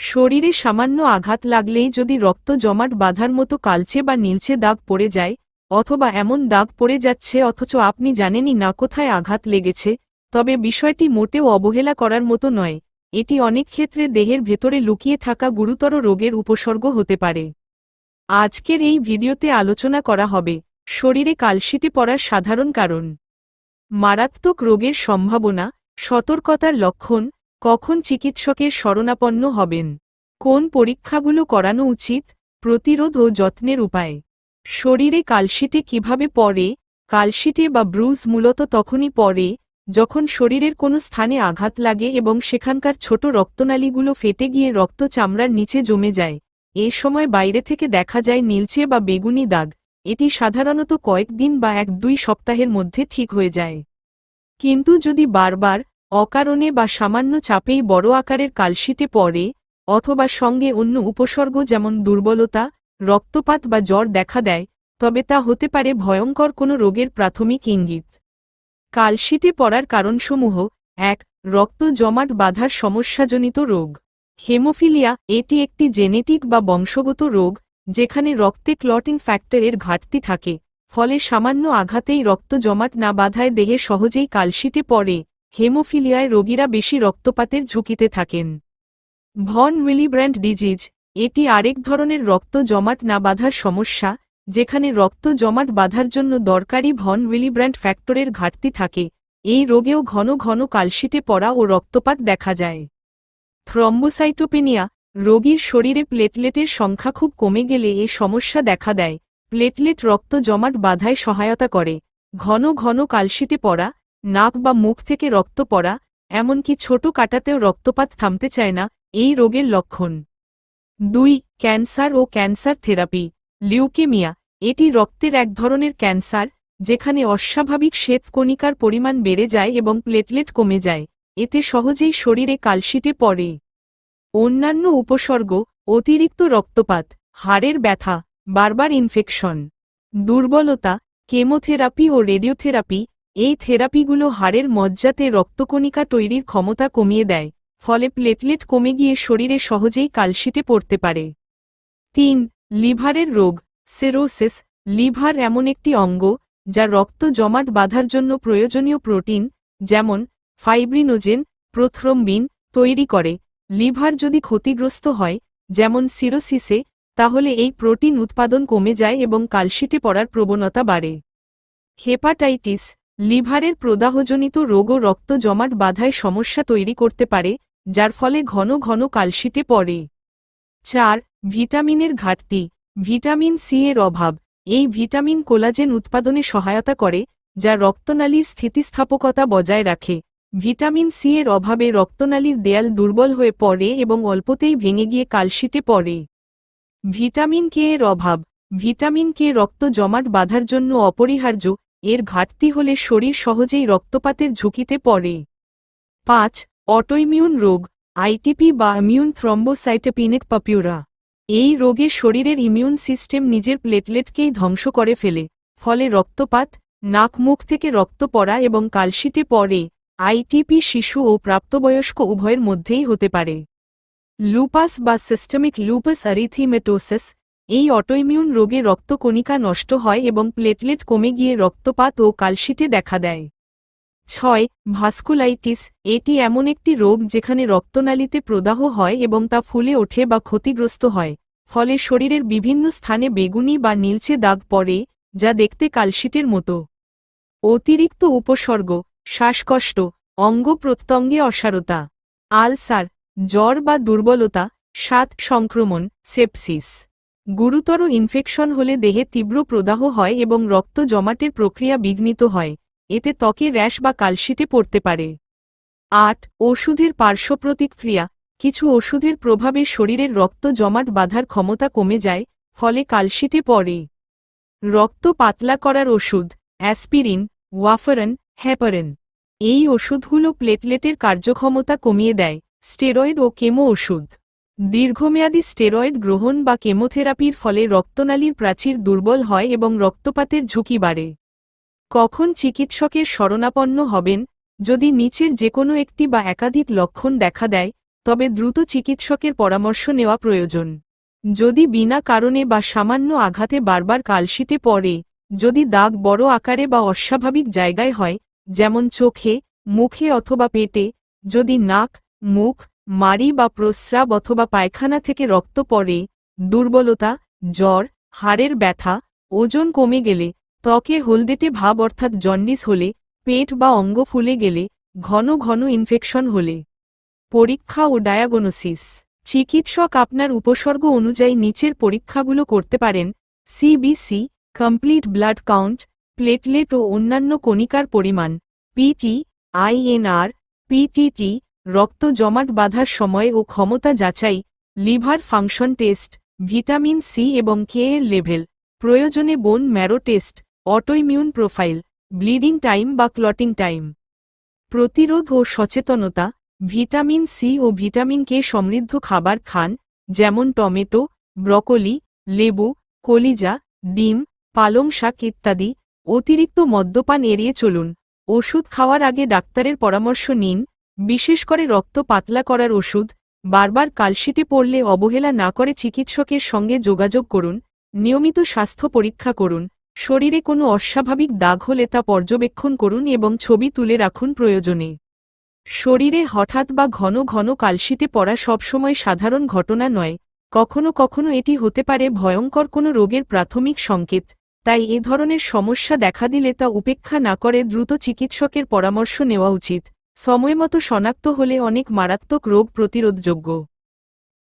শরীরে সামান্য আঘাত লাগলেই যদি রক্ত জমাট বাঁধার মতো কালচে বা নীলচে দাগ পড়ে যায়, অথবা এমন দাগ পড়ে যাচ্ছে অথচ আপনি জানেনই না কোথায় আঘাত লেগেছে, তবে বিষয়টি মোটেও অবহেলা করার মতো নয়। এটি অনেক ক্ষেত্রে দেহের ভেতরে লুকিয়ে থাকা গুরুতর রোগের উপসর্গ হতে পারে। আজকের এই ভিডিওতে আলোচনা করা হবে শরীরে কালশিটে পড়ার সাধারণ কারণ। মারাত্মক রোগের সম্ভাবনা, সতর্কতার লক্ষণ কখন চিকিৎসকের শরণাপন্ন হবেন? কোন পরীক্ষাগুলো করানো উচিত? প্রতিরোধ ও যত্নের উপায়? শরীরে কালশিটে কীভাবে পড়ে? কালশিটে বা ব্রুজ মূলত তখনই পড়ে, যখন শরীরের কোনো স্থানে আঘাত লাগে এবং সেখানকার ছোট রক্তনালীগুলো ফেটে গিয়ে রক্ত চামড়ার নিচে জমে যায়। এ সময় বাইরে থেকে দেখা যায় নীলচে বা বেগুনি দাগ। এটি সাধারণত কয়েকদিন বা এক দুই সপ্তাহের মধ্যে ঠিক হয়ে যায়। কিন্তু যদি বারবার অকারণে বা সামান্য চাপেই বড় আকারের কালশিটে পড়ে, অথবা সঙ্গে অন্য উপসর্গ যেমন দুর্বলতা, রক্তপাত বা জ্বর দেখা দেয়, তবে তা হতে পারে ভয়ঙ্কর কোনো রোগের প্রাথমিক ইঙ্গিত। কালশিটে পড়ার কারণসমূহ এক, রক্ত জমাট বাধার সমস্যাজনিত রোগ। হেমোফিলিয়া এটি একটি জেনেটিক বা বংশগত রোগ, যেখানে রক্তে ক্লটিং ফ্যাক্টরের ঘাটতি থাকে, ফলে সামান্য আঘাতেই রক্ত জমাট না বাধায় দেহে সহজেই কালশিটে পড়ে। হেমোফিলিয়ায় রোগীরা বেশি রক্তপাতের ঝুঁকিতে থাকেন। ভন উইলিব্র্যান্ড ডিজিজ, এটি আরেক ধরনের রক্ত জমাট না বাঁধার সমস্যা, যেখানে রক্ত জমাট বাঁধার জন্য দরকারি ভন উইলিব্র্যান্ড ফ্যাক্টরের ঘাটতি থাকে। এই রোগেও ঘন ঘন কালশিটে পড়া ও রক্তপাত দেখা যায়। থ্রম্বোসাইটোপেনিয়া, রোগীর শরীরে প্লেটলেটের সংখ্যা খুব কমে গেলে এ সমস্যা দেখা দেয়। প্লেটলেট রক্ত জমাট বাধায় সহায়তা করে। ঘন ঘন কালশিটে পড়া নাক বা মুখ থেকে রক্ত পড়া, এমনকি ছোট কাটাতেও রক্তপাত থামতে চায় না, এই রোগের লক্ষণ। দুই, ক্যান্সার ও ক্যান্সার থেরাপি। লিউকেমিয়া, এটি রক্তের এক ধরনের ক্যান্সার, যেখানে অস্বাভাবিক শ্বেতকণিকার পরিমাণ বেড়ে যায় এবং প্লেটলেট কমে যায়, এতে সহজেই শরীরে কালশিটে পড়ে। অন্যান্য উপসর্গ, অতিরিক্ত রক্তপাত, হাড়ের ব্যথা, বারবার ইনফেকশন। দুর্বলতা, কেমোথেরাপি ও রেডিওথেরাপি এই থেরাপিগুলো হাড়ের মজ্জাতে রক্তকণিকা তৈরির ক্ষমতা কমিয়ে দেয়, ফলে প্লেটলেট কমে গিয়ে শরীরে সহজেই কালশিটে পড়তে পারে। তিন, লিভারের রোগ, সেরোসিস, লিভার এমন একটি অঙ্গ, যা রক্ত জমাট বাঁধার জন্য প্রয়োজনীয় প্রোটিন, যেমন ফাইব্রিনোজেন, প্রোথ্রম্বিন, তৈরি করে। লিভার যদি ক্ষতিগ্রস্ত হয়, যেমন সিরোসিসে, তাহলে এই প্রোটিন উৎপাদন কমে যায় এবং কালশিটে পড়ার প্রবণতা বাড়ে। হেপাটাইটিস লিভারের প্রদাহজনিত রোগ ও রক্ত জমাট বাধায় সমস্যা তৈরি করতে পারে, যার ফলে ঘন ঘন কালশিটে পড়ে। চার, ভিটামিনের ঘাটতি। ভিটামিন সি এর অভাব। এই ভিটামিন কোলাজেন উৎপাদনে সহায়তা করে, যা রক্তনালীর স্থিতিস্থাপকতা বজায় রাখে। ভিটামিন সি এর অভাবে রক্তনালীর দেয়াল দুর্বল হয়ে পড়ে এবং অল্পতেই ভেঙে গিয়ে কালশিটে পড়ে। ভিটামিন কে এর অভাব। ভিটামিন কে রক্ত জমাট বাঁধার জন্য অপরিহার্য এর ঘাটতি হলে শরীর সহজেই রক্তপাতের ঝুঁকিতে পড়ে। পাঁচ অটোইমিউন রোগ আইটিপি বা ইমিউন থ্রম্বোসাইটোপিনিক পাপিউরা এই রোগে শরীরের ইমিউন সিস্টেম নিজের প্লেটলেটকেই ধ্বংস করে ফেলে, ফলে রক্তপাত, নাক মুখ থেকে রক্ত পড়া এবং কালশিটে পড়ে আইটিপি শিশু ও প্রাপ্তবয়স্ক উভয়ের মধ্যেই হতে পারে। লুপাস বা সিস্টেমিক লুপাস অ্যারিথিমেটোসিস এই অটোইমিউন রোগে রক্তকণিকা নষ্ট হয় এবং প্লেটলেট কমে গিয়ে রক্তপাত ও কালশিটে দেখা দেয়। ছয়, ভাস্কুলাইটিস, এটি এমন একটি রোগ যেখানে রক্তনালীতে প্রদাহ হয় এবং তা ফুলে ওঠে বা ক্ষতিগ্রস্ত হয়, ফলে শরীরের বিভিন্ন স্থানে বেগুনি বা নীলচে দাগ পড়ে, যা দেখতে কালশিটের মতো। অতিরিক্ত উপসর্গ, শ্বাসকষ্ট, অঙ্গ প্রত্যঙ্গে অসারতা, আলসার, জ্বর বা দুর্বলতা সাত সংক্রমণ, সেপসিস। গুরুতর ইনফেকশন হলে দেহে তীব্র প্রদাহ হয় এবং রক্ত জমাটের প্রক্রিয়া বিঘ্নিত হয়, এতে ত্বকে র্যাশ বা কালশিটে পড়তে পারে। আট, ওষুধের পার্শ্বপ্রতিক্রিয়া, কিছু ওষুধের প্রভাবে শরীরের রক্ত জমাট বাঁধার ক্ষমতা কমে যায়, ফলে কালশিটে পড়ে। রক্ত পাতলা করার ওষুধ, অ্যাসপিরিন, ওয়াফারন হ্যাপারেন এই ওষুধগুলো প্লেটলেটের কার্যক্ষমতা কমিয়ে দেয়, স্টেরয়েড ও কেমো ওষুধ। দীর্ঘমেয়াদী স্টেরয়েড গ্রহণ বা কেমোথেরাপির ফলে রক্তনালীর প্রাচীর দুর্বল হয় এবং রক্তপাতের ঝুঁকি বাড়ে। কখন চিকিৎসকের শরণাপন্ন হবেন? যদি নিচের যে কোনো একটি বা একাধিক লক্ষণ দেখা দেয়, তবে দ্রুত চিকিৎসকের পরামর্শ নেওয়া প্রয়োজন। যদি বিনা কারণে বা সামান্য আঘাতে বারবার কালশিটে পড়ে, যদি দাগ বড় আকারে বা অস্বাভাবিক জায়গায় হয়, যেমন চোখে, মুখে অথবা পেটে, যদি নাক, মুখ মাড়ি বা প্রস্রাব অথবা পায়খানা থেকে রক্ত পড়ে, দুর্বলতা, জ্বর, হাড়ের ব্যথা, ওজন কমে গেলে, ত্বকে হলদেটে ভাব অর্থাৎ জন্ডিস হলে, পেট বা অঙ্গ ফুলে গেলে, ঘন ঘন ইনফেকশন হলে। পরীক্ষা ও ডায়াগনোসিস চিকিৎসক আপনার উপসর্গ অনুযায়ী নিচের পরীক্ষাগুলো করতে পারেন CBC complete blood count platelet ও অন্যান্য কণিকার পরিমাণ পিটি আইএনআর পিটিটি রক্ত জমাট বাঁধার সময় ও ক্ষমতা যাচাই, liver function test, vitamin C এবং কে এর লেভেল, প্রয়োজনে bone marrow test autoimmune profile bleeding time বা ক্লটিং টাইম প্রতিরোধ ও সচেতনতা, ভিটামিন সি ও ভিটামিন কে সমৃদ্ধ খাবার খান, যেমন টমেটো, ব্রকোলি, লেবু, কলিজা, ডিম, পালং শাক ইত্যাদি, অতিরিক্ত মদ্যপান এড়িয়ে চলুন। ওষুধ খাওয়ার আগে ডাক্তারের পরামর্শ নিন। বিশেষ করে রক্ত পাতলা করার ওষুধ, বারবার কালশিটে পড়লে অবহেলা না করে চিকিৎসকের সঙ্গে যোগাযোগ করুন, নিয়মিত স্বাস্থ্য পরীক্ষা করুন, শরীরে কোনো অস্বাভাবিক দাগ হলে তা পর্যবেক্ষণ করুন এবং ছবি তুলে রাখুন প্রয়োজনে। শরীরে হঠাৎ বা ঘন ঘন কালশিটে পড়া সবসময় সাধারণ ঘটনা নয়, কখনো কখনো এটি হতে পারে ভয়ঙ্কর কোনো রোগের প্রাথমিক সংকেত, তাই এ ধরনের সমস্যা দেখা দিলে তা উপেক্ষা না করে দ্রুত চিকিৎসকের পরামর্শ নেওয়া উচিত। সময়মতো শনাক্ত হলে অনেক মারাত্মক রোগ প্রতিরোধযোগ্য।